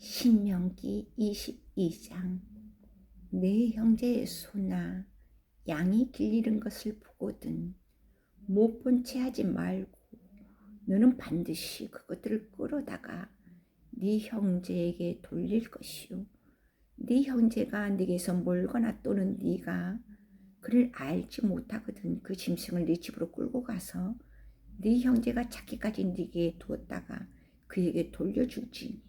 신명기 22장. 내 형제의 소나 양이 길리는 것을 보거든 못 본 채 하지 말고 너는 반드시 그것들을 끌어다가 네 형제에게 돌릴 것이요 네 형제가 네게서 멀거나 또는 네가 그를 알지 못하거든 그 짐승을 네 집으로 끌고 가서 네 형제가 찾기까지 네게 두었다가 그에게 돌려주지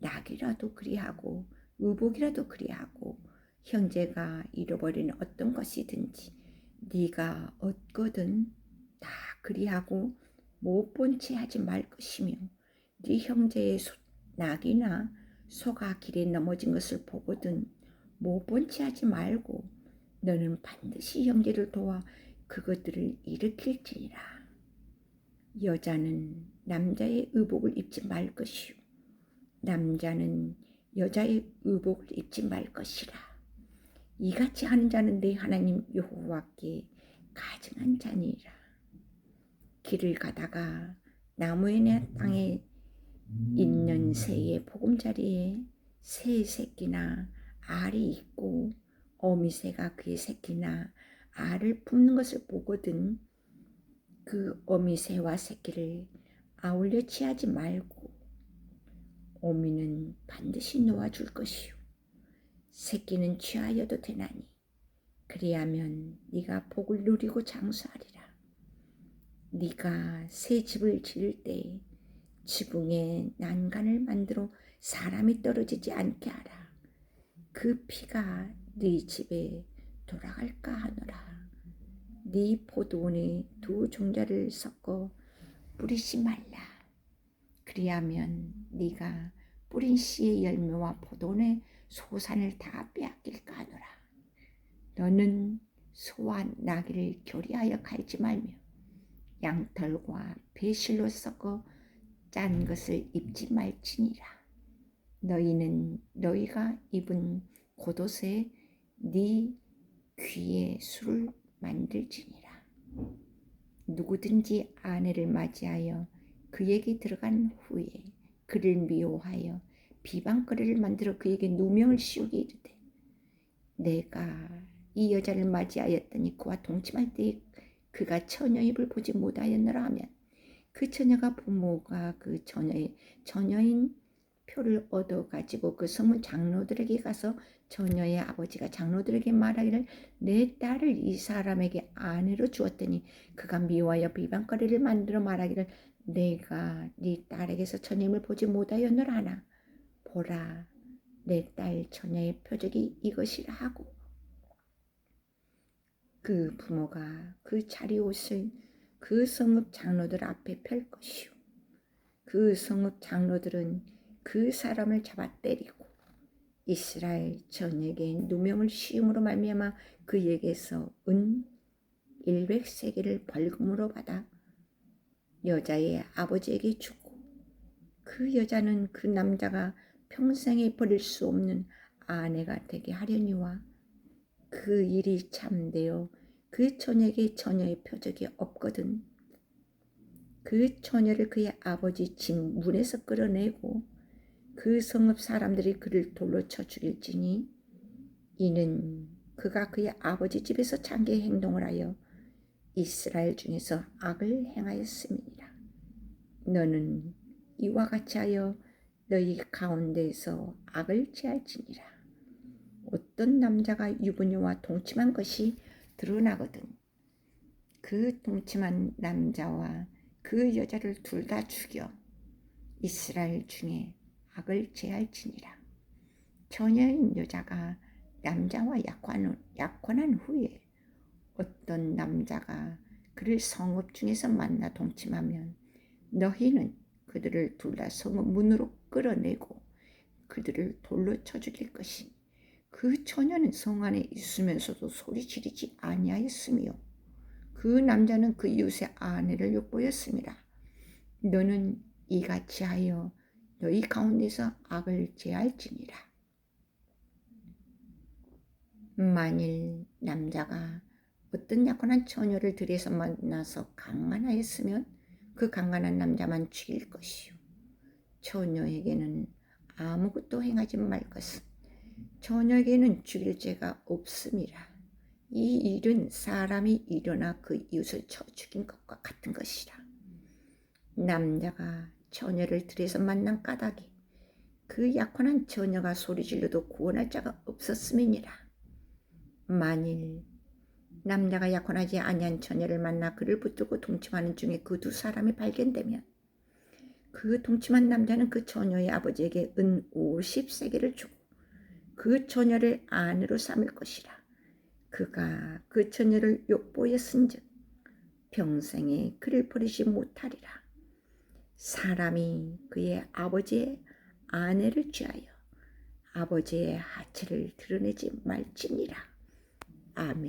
낙이라도 그리하고 의복이라도 그리하고 형제가 잃어버린 어떤 것이든지 네가 얻거든 다 그리하고 못 본 채 하지 말 것이며 네 형제의 소, 낙이나 소가 길에 넘어진 것을 보거든 못 본 채 하지 말고 너는 반드시 형제를 도와 그것들을 일으킬지니라. 여자는 남자의 의복을 입지 말 것이요 남자는 여자의 의복을 입지 말 것이라. 이같이 하는 자는 내 하나님 여호와께 가증한 자니라. 길을 가다가 나무의 땅에 있는 새의 보금자리에 새 새끼나 알이 있고 어미새가 그의 새끼나 알을 품는 것을 보거든 그 어미새와 새끼를 아울려 취하지 말고 어미는 반드시 놓아줄 것이요 새끼는 취하여도 되나니. 그리하면 네가 복을 누리고 장수하리라. 네가 새 집을 지을 때 지붕에 난간을 만들어 사람이 떨어지지 않게 하라. 그 피가 네 집에 돌아갈까 하노라. 네 포도원에 두 종자를 섞어 뿌리지 말라 그리하면 네가 뿌린 씨의 열매와 포도원의 소산을 다 빼앗길까 하노라. 너는 소와 나귀를 교리하여 갈지 말며 양털과 배실로 섞어 짠 것을 입지 말지니라. 너희는 너희가 입은 겉옷에 네 귀에 술을 만들지니라. 누구든지 아내를 맞이하여 그에게 들어간 후에 그를 미워하여 비방거리를 만들어 그에게 누명을 씌우게 이르되 내가 이 여자를 맞이하였더니 그와 동침할 때 그가 처녀 입을 보지 못하였느라 하면 그 처녀가 부모가 그 처녀의 처녀인 표를 얻어 가지고 그 성문 장로들에게 가서 처녀의 아버지가 장로들에게 말하기를 내 딸을 이 사람에게 아내로 주었더니 그가 미워하여 비방거리를 만들어 말하기를 내가 네 딸에게서 처녀임을 보지 못하였느라 하나. 보라 내 딸 처녀의 표적이 이것이라 하고. 그 부모가 그 자리 옷을 그 성읍 장로들 앞에 펼 것이요. 그 성읍 장로들은 그 사람을 잡아 때리고 이스라엘 전에게 누명을 씌움으로 말미암아 그에게서 은 100세계를 벌금으로 받아 여자의 아버지에게 주고 그 여자는 그 남자가 평생에 버릴 수 없는 아내가 되게 하려니와 그 일이 참되어 그 처녀에게 처녀의 표적이 없거든. 그 처녀를 그의 아버지 집 문에서 끌어내고 그 성읍 사람들이 그를 돌로 쳐 죽일지니 이는 그가 그의 아버지 집에서 장개 행동을 하여 이스라엘 중에서 악을 행하였음이니라. 너는 이와 같이 하여 너희 가운데에서 악을 제할지니라. 어떤 남자가 유부녀와 동침한 것이 드러나거든. 그 동침한 남자와 그 여자를 둘 다 죽여 이스라엘 중에 악을 제할지니라. 처녀인 여자가 남자와 약혼한, 후에 어떤 남자가 그를 성읍 중에서 만나 동침하면 너희는 그들을 둘다 성읍 문으로 끌어내고 그들을 돌로 쳐 죽일 것이니 그 처녀는 성 안에 있으면서도 소리 지르지 아니하였으며 그 남자는 그 이웃의 아내를 욕보였습니다. 너는 이같이 하여 너희 가운데서 악을 제할지니라. 만일 남자가 어떤 약혼한 처녀를 들여서 만나서 강간하였으면 그 강간한 남자만 죽일 것이요. 처녀에게는 아무것도 행하지 말 것은 저녁에는 죽일 죄가 없음이라. 이 일은 사람이 일어나 그 이웃을 쳐 죽인 것과 같은 것이라. 남자가 처녀를 들에서 만난 까닭에 그 약혼한 처녀가 소리질러도 구원할 자가 없었음이니라. 만일 남자가 약혼하지 아니한 처녀를 만나 그를 붙들고 동침하는 중에 그 두 사람이 발견되면 그 동침한 남자는 그 처녀의 아버지에게 은 50세계를 주고 그 처녀를 아내로 삼을 것이라. 그가 그 처녀를 욕보에 쓴즉 평생에 그를 버리지 못하리라. 사람이 그의 아버지의 아내를 취하여 아버지의 하체를 드러내지 말지니라. 아멘.